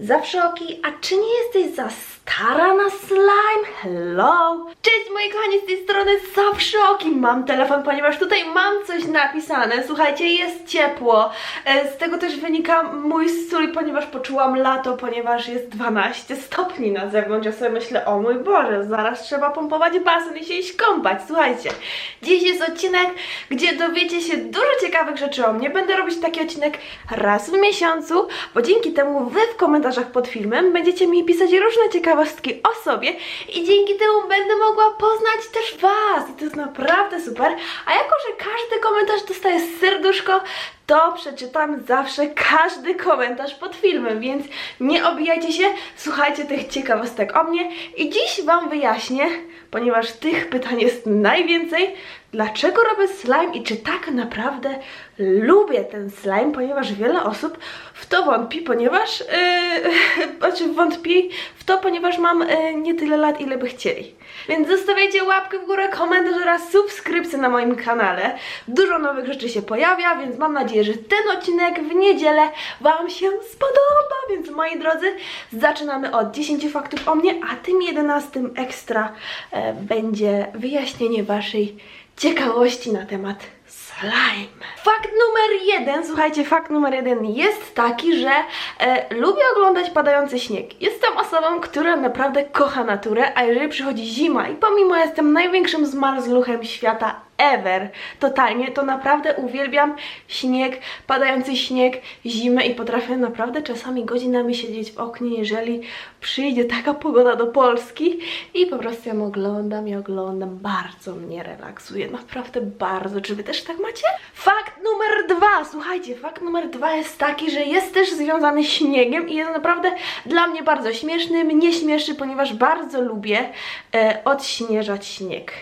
Zawsze oki, a czy nie jesteś za stara na slime? Hello! Cześć moi kochani, z tej strony Zawsze oki. Mam telefon, ponieważ tutaj mam coś napisane. Słuchajcie, jest ciepło. E, Z tego też wynika mój strój, ponieważ poczułam lato, ponieważ jest 12 stopni na zewnątrz. Ja sobie myślę, o mój Boże, zaraz trzeba pompować basen i się iść kąpać. Słuchajcie, dziś jest odcinek, gdzie dowiecie się dużo ciekawych rzeczy o mnie. Będę robić taki odcinek raz w miesiącu, bo dzięki temu wy w komentarzach pod filmem będziecie mi pisać różne ciekawostki o sobie i dzięki temu będę mogła poznać też was. I to jest naprawdę super. A jako, że każdy komentarz dostaje serduszko, to przeczytam zawsze każdy komentarz pod filmem, więc nie obijajcie się, słuchajcie tych ciekawostek o mnie i dziś Wam wyjaśnię, ponieważ tych pytań jest najwięcej, dlaczego robię slime i czy tak naprawdę lubię ten slime, ponieważ wiele osób w to wątpi, ponieważ, yy, znaczy wątpi w to, ponieważ mam yy, nie tyle lat, ile by chcieli. Więc zostawiajcie łapkę w górę, komentarz oraz subskrypcję na moim kanale. Dużo nowych rzeczy się pojawia, więc mam nadzieję, że ten odcinek w niedzielę Wam się spodoba. Więc moi drodzy, zaczynamy od 10 faktów o mnie, a tym 11 ekstra e, będzie wyjaśnienie Waszej ciekawości na temat slime. Fakt numer jeden, słuchajcie, fakt numer jeden jest taki, że e, lubię oglądać padający śnieg. Jestem osobą, która naprawdę kocha naturę, a jeżeli przychodzi zima i pomimo jestem największym zmarzluchem świata ever, totalnie, to naprawdę uwielbiam śnieg, padający śnieg, zimę i potrafię naprawdę czasami godzinami siedzieć w oknie, jeżeli przyjdzie taka pogoda do Polski i po prostu ją oglądam i oglądam, bardzo mnie relaksuje, naprawdę bardzo. Czy wy też tak macie? Fakt numer dwa, słuchajcie, fakt numer dwa jest taki, że jest też związany śniegiem i jest naprawdę dla mnie bardzo śmieszny, mnie śmieszy, ponieważ bardzo lubię e, odśnieżać śnieg.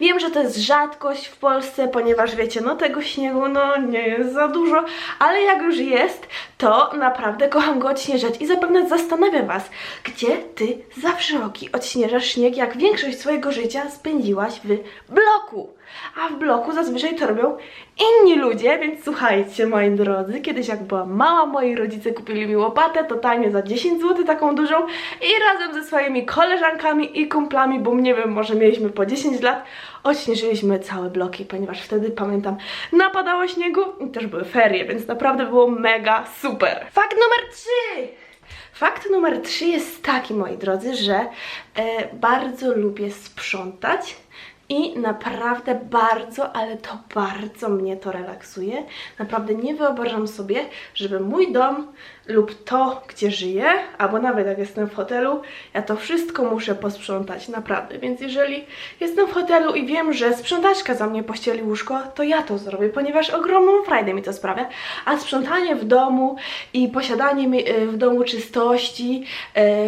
Wiem, że to jest rzadkość w Polsce, ponieważ wiecie, no tego śniegu no nie jest za dużo, ale jak już jest, to naprawdę kocham go odśnieżać i zapewne zastanawia Was, gdzie Ty zawsze roki odśnieżasz śnieg, jak większość swojego życia spędziłaś w bloku. A w bloku zazwyczaj to robią inni ludzie, więc słuchajcie moi drodzy, kiedyś jak byłam mała, moi rodzice kupili mi łopatę totalnie za 10 zł, taką dużą i razem ze swoimi koleżankami i kumplami, bo nie wiem, może mieliśmy po 10 lat, odśnieżyliśmy całe bloki, ponieważ wtedy, pamiętam, napadało śniegu i też były ferie, więc naprawdę było mega super. Fakt numer 3! Fakt numer 3 jest taki, moi drodzy, że e, bardzo lubię sprzątać i naprawdę bardzo, ale to bardzo mnie to relaksuje. Naprawdę nie wyobrażam sobie, żeby mój dom lub to, gdzie żyję, albo nawet jak jestem w hotelu, ja to wszystko muszę posprzątać, naprawdę. Więc jeżeli jestem w hotelu i wiem, że sprzątaczka za mnie pościeli łóżko, to ja to zrobię, ponieważ ogromną frajdę mi to sprawia. A sprzątanie w domu i posiadanie y, w domu czystości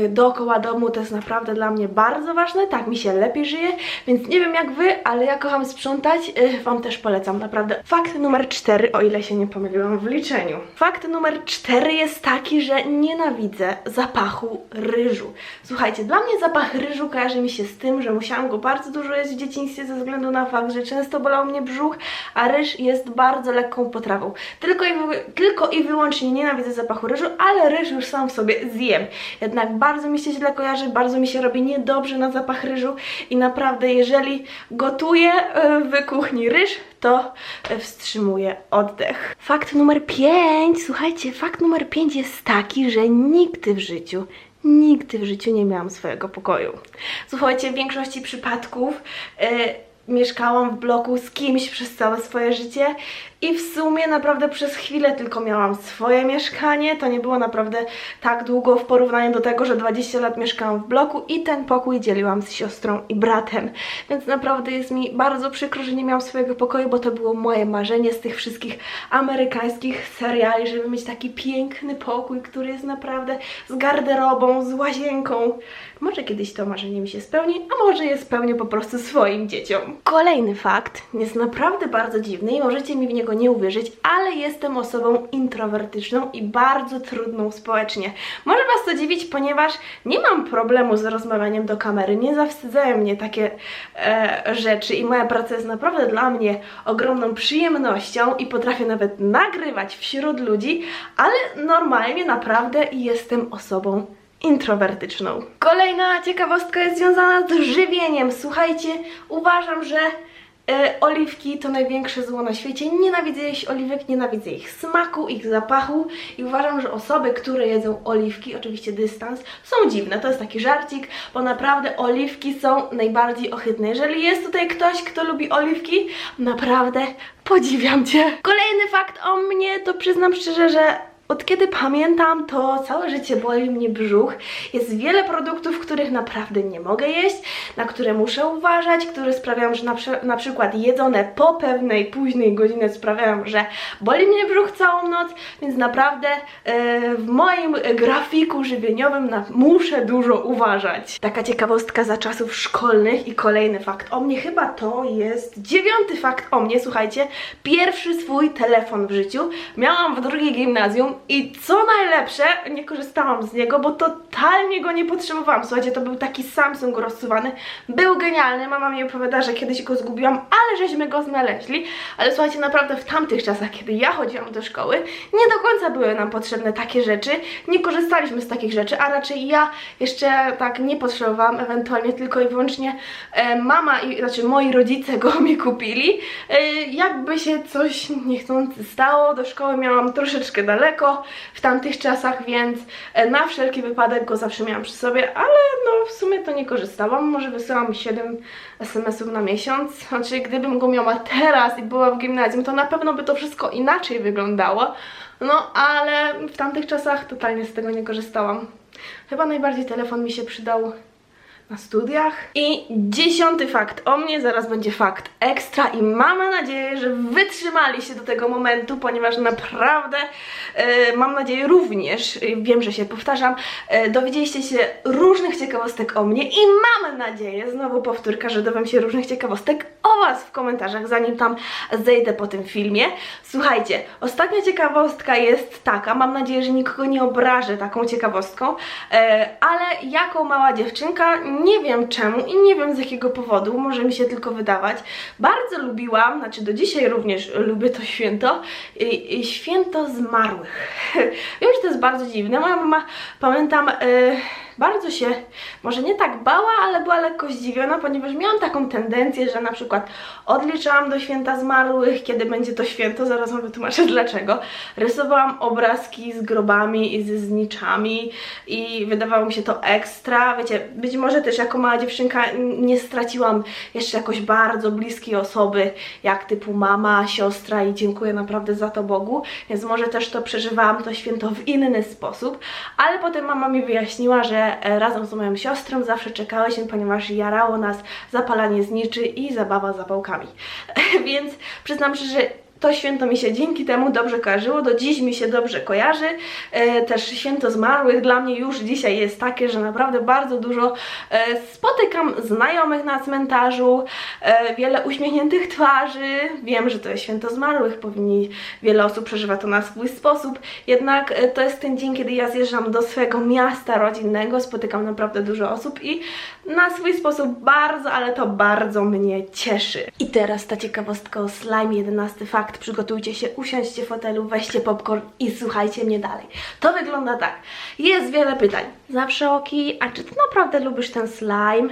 y, dookoła domu to jest naprawdę dla mnie bardzo ważne. Tak mi się lepiej żyje, więc nie wiem jak wy, ale ja kocham sprzątać. y, Wam też polecam, naprawdę. Fakt numer 4, o ile się nie pomyliłam w liczeniu. Fakt numer 4 jest taki, że nienawidzę zapachu ryżu. Słuchajcie, dla mnie zapach ryżu kojarzy mi się z tym, że musiałam go bardzo dużo jeść w dzieciństwie ze względu na fakt, że często bolał mnie brzuch, a ryż jest bardzo lekką potrawą. Tylko i, tylko i wyłącznie nienawidzę zapachu ryżu, ale ryż już sam w sobie zjem. Jednak bardzo mi się źle kojarzy, bardzo mi się robi niedobrze na zapach ryżu i naprawdę jeżeli gotuję e, w kuchni ryż, to e, wstrzymuję oddech. Fakt numer 5, słuchajcie, fakt numer 5 jest taki, że nigdy w życiu Nigdy w życiu nie miałam swojego pokoju. Słuchajcie, w większości przypadków e, mieszkałam w bloku z kimś przez całe swoje życie i w sumie naprawdę przez chwilę tylko miałam swoje mieszkanie. To nie było naprawdę tak długo w porównaniu do tego, że 20 lat mieszkałam w bloku i ten pokój dzieliłam z siostrą i bratem. Więc naprawdę jest mi bardzo przykro, że nie miałam swojego pokoju, bo to było moje marzenie z tych wszystkich amerykańskich seriali, żeby mieć taki piękny pokój, który jest naprawdę z garderobą, z łazienką. Może kiedyś to marzenie mi się spełni, a może je spełnię po prostu swoim dzieciom. Kolejny fakt jest naprawdę bardzo dziwny i możecie mi w niego niego nie uwierzyć, ale jestem osobą introwertyczną i bardzo trudną społecznie. Może Was to dziwić, ponieważ nie mam problemu z rozmawianiem do kamery, nie zawstydzają mnie takie e, rzeczy i moja praca jest naprawdę dla mnie ogromną przyjemnością i potrafię nawet nagrywać wśród ludzi, ale normalnie naprawdę jestem osobą introwertyczną. Kolejna ciekawostka jest związana z żywieniem. Słuchajcie, uważam, że e, oliwki to największe zło na świecie. Nienawidzę jeść oliwek, nienawidzę ich smaku, ich zapachu i uważam, że osoby, które jedzą oliwki, oczywiście dystans, są dziwne. To jest taki żarcik, bo naprawdę oliwki są najbardziej ohydne. Jeżeli jest tutaj ktoś, kto lubi oliwki, naprawdę podziwiam Cię. Kolejny fakt o mnie, to przyznam szczerze, że od kiedy pamiętam, to całe życie boli mnie brzuch. Jest wiele produktów, których naprawdę nie mogę jeść, na które muszę uważać, które sprawiają, że na, na przykład jedzone po pewnej późnej godzinie sprawiają, że boli mnie brzuch całą noc, więc naprawdę e, w moim grafiku żywieniowym na, muszę dużo uważać. Taka ciekawostka za czasów szkolnych i kolejny fakt o mnie, chyba to jest dziewiąty fakt o mnie, słuchajcie, pierwszy swój telefon w życiu miałam w drugiej gimnazjum i co najlepsze, nie korzystałam z niego, bo totalnie go nie potrzebowałam. Słuchajcie, to był taki Samsung rozsuwany, był genialny, mama mi opowiada, że kiedyś go zgubiłam, ale żeśmy go znaleźli. Ale słuchajcie, naprawdę w tamtych czasach, kiedy ja chodziłam do szkoły, nie do końca były nam potrzebne takie rzeczy, nie korzystaliśmy z takich rzeczy, a raczej ja jeszcze tak nie potrzebowałam, ewentualnie tylko i wyłącznie e, mama i znaczy moi rodzice go mi kupili. E, jakby się coś niechcący stało, do szkoły miałam troszeczkę daleko w tamtych czasach, więc e, na wszelki wypadek go zawsze miałam przy sobie, ale no w sumie to nie korzystałam. Może wysyłam 7 SMS-ów na miesiąc. Znaczy, gdybym go miała teraz i była w gimnazjum, to na pewno by to wszystko inaczej wyglądało. No, ale w tamtych czasach totalnie z tego nie korzystałam. Chyba najbardziej telefon mi się przydał na studiach. I dziesiąty fakt o mnie, zaraz będzie fakt ekstra i mamy nadzieję, że wytrzymaliście do tego momentu, ponieważ naprawdę e, mam nadzieję również, e, wiem, że się powtarzam, e, dowiedzieliście się różnych ciekawostek o mnie i mamy nadzieję, znowu powtórka, że dowiem się różnych ciekawostek o Was w komentarzach, zanim tam zejdę po tym filmie. Słuchajcie, ostatnia ciekawostka jest taka, mam nadzieję, że nikogo nie obrażę taką ciekawostką, ale jako mała dziewczynka, nie wiem czemu i nie wiem z jakiego powodu, może mi się tylko wydawać, bardzo lubiłam, znaczy do dzisiaj również lubię to święto, i, i święto zmarłych. wiem, że to jest bardzo dziwne, moja mama, pamiętam, e, bardzo się, może nie tak bała, ale była lekko zdziwiona, ponieważ miałam taką tendencję, że na przykład odliczałam do święta zmarłych, kiedy będzie to święto, zaraz wam wytłumaczę dlaczego. Rysowałam obrazki z grobami i ze zniczami i wydawało mi się to ekstra. Wiecie, być może też jako mała dziewczynka nie straciłam jeszcze jakoś bardzo bliskiej osoby, jak typu mama, siostra i dziękuję naprawdę za to Bogu, więc może też to przeżywałam to święto w inny sposób, ale potem mama mi wyjaśniła, że e, razem z moją siostrą zawsze czekałyśmy, ponieważ jarało nas zapalanie zniczy i zabawa zapałkami. Więc przyznam że to święto mi się dzięki temu dobrze kojarzyło, do dziś mi się dobrze kojarzy. E, też święto zmarłych dla mnie już dzisiaj jest takie, że naprawdę bardzo dużo e, spotykam znajomych na cmentarzu, e, wiele uśmiechniętych twarzy. Wiem, że to jest święto zmarłych, powinni, wiele osób przeżywa to na swój sposób, jednak to jest ten dzień, kiedy ja zjeżdżam do swojego miasta rodzinnego, spotykam naprawdę dużo osób i na swój sposób bardzo, ale to bardzo mnie cieszy. I teraz ta ciekawostka o slime, jedenasty fakt. Przygotujcie się, usiądźcie w fotelu, weźcie popcorn i słuchajcie mnie dalej. To wygląda tak. Jest wiele pytań. Zawsze oki, a czy ty naprawdę lubisz ten slime?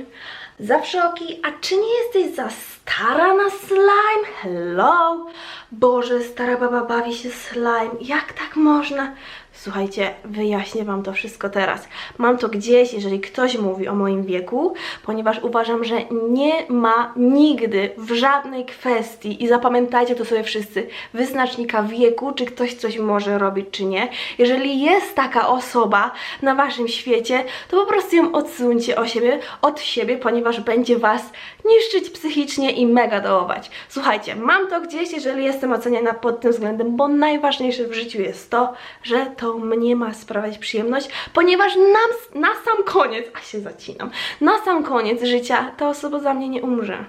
Zawsze oki, a czy nie jesteś za stara na slime? Hello? Boże, stara baba bawi się slime. Jak tak można? Słuchajcie, wyjaśnię Wam to wszystko teraz. Mam to gdzieś, jeżeli ktoś mówi o moim wieku, ponieważ uważam, że nie ma nigdy w żadnej kwestii, i zapamiętajcie to sobie wszyscy, wyznacznika wieku, czy ktoś coś może robić, czy nie. Jeżeli jest taka osoba na Waszym świecie, to po prostu ją odsuńcie o siebie, od siebie, ponieważ będzie Was niszczyć psychicznie i mega dołować. Słuchajcie, mam to gdzieś, jeżeli jestem oceniana pod tym względem, bo najważniejsze w życiu jest to, że to mnie ma sprawiać przyjemność, ponieważ nam, na sam koniec, a się zacinam, na sam koniec życia ta osoba za mnie nie umrze.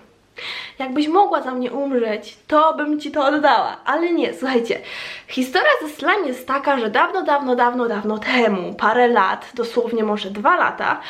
Jakbyś mogła za mnie umrzeć, to bym ci to oddała. Ale nie, słuchajcie. Historia ze slime jest taka, że dawno, dawno, dawno, dawno temu, parę lat, dosłownie może dwa lata,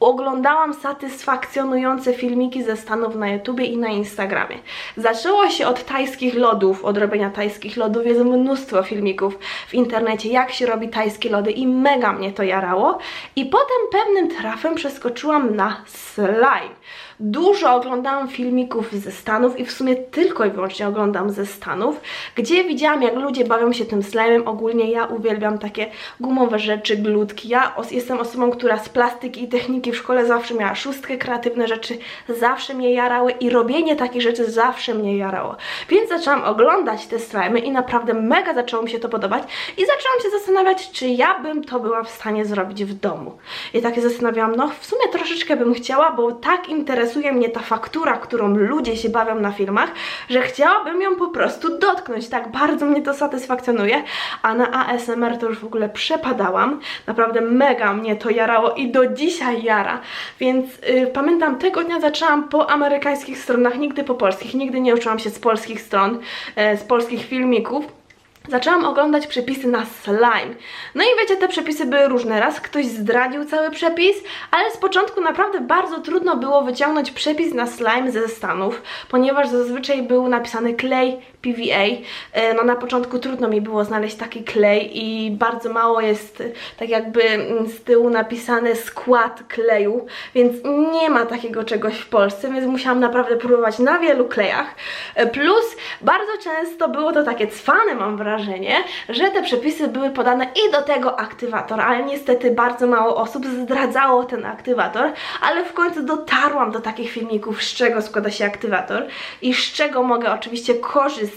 oglądałam satysfakcjonujące filmiki ze Stanów na YouTubie i na Instagramie. Zaczęło się od tajskich lodów, od robienia tajskich lodów. Jest mnóstwo filmików w internecie, jak się robi tajskie lody i mega mnie to jarało. I potem pewnym trafem przeskoczyłam na slime. Dużo oglądałam filmików ze Stanów i w sumie tylko i wyłącznie oglądam ze Stanów, gdzie widziałam jak ludzie bawią się tym slime'em. Ogólnie ja uwielbiam takie gumowe rzeczy, glutki. Ja jestem osobą, która z plastyki i techniki w szkole zawsze miała szóstkę, kreatywne rzeczy zawsze mnie jarały i robienie takich rzeczy zawsze mnie jarało. Więc zaczęłam oglądać te slimy i naprawdę mega zaczęło mi się to podobać i zaczęłam się zastanawiać, czy ja bym to była w stanie zrobić w domu. I tak się zastanawiałam, no w sumie troszeczkę bym chciała, bo tak interesuje mnie ta faktura, którą ludzie się bawią na filmach, że chciałabym ją po prostu dotknąć. Tak bardzo mnie to satysfakcjonuje, a na ASMR to już w ogóle przepadałam. Naprawdę mega mnie to jarało i do dzisiaj jara. Więc y, pamiętam, tego dnia zaczęłam po amerykańskich stronach, nigdy po polskich. Nigdy nie uczyłam się z polskich stron, e, z polskich filmików. Zaczęłam oglądać przepisy na slime. No i wiecie, te przepisy były różne. Raz ktoś zdradził cały przepis, ale z początku naprawdę bardzo trudno było wyciągnąć przepis na slime ze Stanów, ponieważ zazwyczaj był napisany klej PVA. E, No na początku trudno mi było znaleźć taki klej i bardzo mało jest e, tak jakby mm, z tyłu napisane skład kleju, więc nie ma takiego czegoś w Polsce, więc musiałam naprawdę próbować na wielu klejach. E, Plus bardzo często było to takie cwane, mam wrażenie, że te przepisy były podane i do tego aktywator, ale niestety bardzo mało osób zdradzało ten aktywator, ale w końcu dotarłam do takich filmików, z czego składa się aktywator i z czego mogę oczywiście korzystać.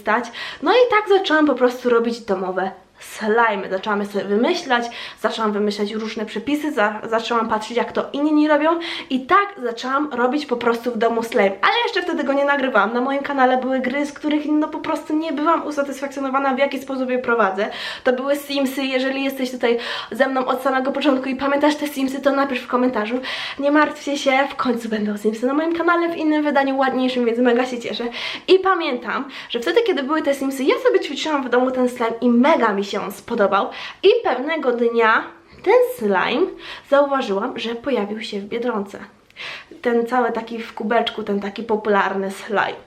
No i tak zaczęłam po prostu robić domowe slime. Zaczęłam sobie wymyślać, zaczęłam wymyślać różne przepisy, za, zaczęłam patrzeć jak to inni robią i tak zaczęłam robić po prostu w domu slime. Ale jeszcze wtedy go nie nagrywałam. Na moim kanale były gry, z których no po prostu nie byłam usatysfakcjonowana w jaki sposób je prowadzę. To były Simsy, jeżeli jesteś tutaj ze mną od samego początku i pamiętasz te Simsy, to napisz w komentarzu. Nie martwcie się, w końcu będą Simsy na moim kanale w innym wydaniu, ładniejszym, więc mega się cieszę. I pamiętam, że wtedy kiedy były te Simsy, ja sobie ćwiczyłam w domu ten slime i mega mi się on spodobał. I pewnego dnia ten slime zauważyłam, że pojawił się w Biedronce. Ten cały taki w kubeczku, ten taki popularny slime.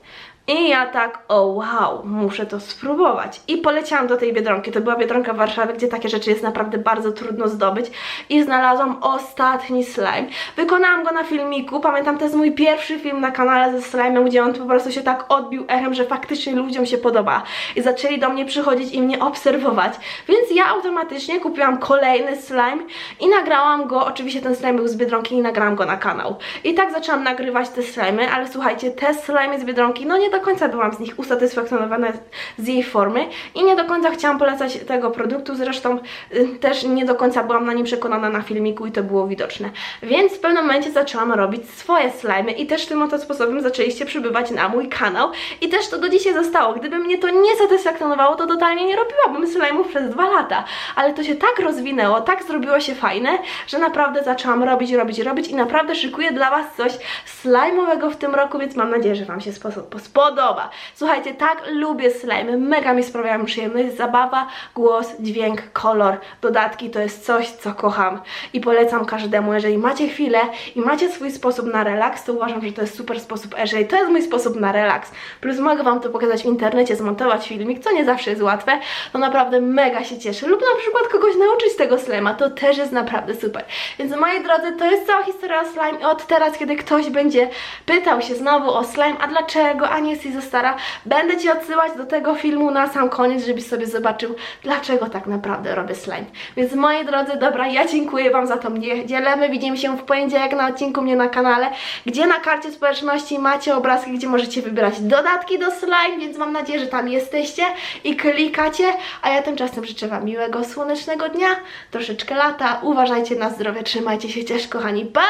I ja tak, o wow, muszę to spróbować. I poleciałam do tej Biedronki, to była Biedronka w Warszawie, gdzie takie rzeczy jest naprawdę bardzo trudno zdobyć. I znalazłam ostatni slime. Wykonałam go na filmiku, pamiętam, to jest mój pierwszy film na kanale ze slime'em, gdzie on po prostu się tak odbił echem, że faktycznie ludziom się podoba. I zaczęli do mnie przychodzić i mnie obserwować. Więc ja automatycznie kupiłam kolejny slime i nagrałam go, oczywiście ten slime był z Biedronki i nagrałam go na kanał. I tak zaczęłam nagrywać te slimy, ale słuchajcie, te slimy z Biedronki, no nie do końca byłam z nich usatysfakcjonowana z jej formy i nie do końca chciałam polecać tego produktu, zresztą y, też nie do końca byłam na nim przekonana na filmiku i to było widoczne. Więc w pewnym momencie zaczęłam robić swoje slimy i też tym oto sposobem zaczęliście przybywać na mój kanał i też to do dzisiaj zostało. Gdyby mnie to nie satysfakcjonowało, to totalnie nie robiłabym slime'ów przez dwa lata, ale to się tak rozwinęło, tak zrobiło się fajne, że naprawdę zaczęłam robić, robić, robić i naprawdę szykuję dla Was coś slime'owego w tym roku, więc mam nadzieję, że Wam się spo- spodoba. Słuchajcie, tak lubię slime, mega mi sprawiają przyjemność, zabawa, głos, dźwięk, kolor, dodatki to jest coś, co kocham. I polecam każdemu, jeżeli macie chwilę i macie swój sposób na relaks, to uważam, że to jest super sposób, jeżeli to jest mój sposób na relaks, plus mogę Wam to pokazać w internecie, zmontować filmik, co nie zawsze jest łatwe, to naprawdę mega się cieszę, lub na przykład kogoś nauczyć tego slima, to też jest naprawdę super. Więc moi drodzy, to jest cała historia o slime i od teraz, kiedy ktoś będzie pytał się znowu o slime, a dlaczego, a nie jesteś za stara, będę Ci odsyłać do tego filmu na sam koniec, żebyś sobie zobaczył, dlaczego tak naprawdę robię slime. Więc moi drodzy, dobra, ja dziękuję Wam za tą niedzielę, my widzimy się w poniedziałek na odcinku mnie na kanale, gdzie na karcie społeczności macie obrazki, gdzie możecie wybierać dodatki do slime, więc mam nadzieję, że tam jesteście i klikacie, a ja tymczasem życzę Wam miłego, słonecznego dnia, troszeczkę lata, uważajcie na zdrowie, trzymajcie się, cześć kochani, pa!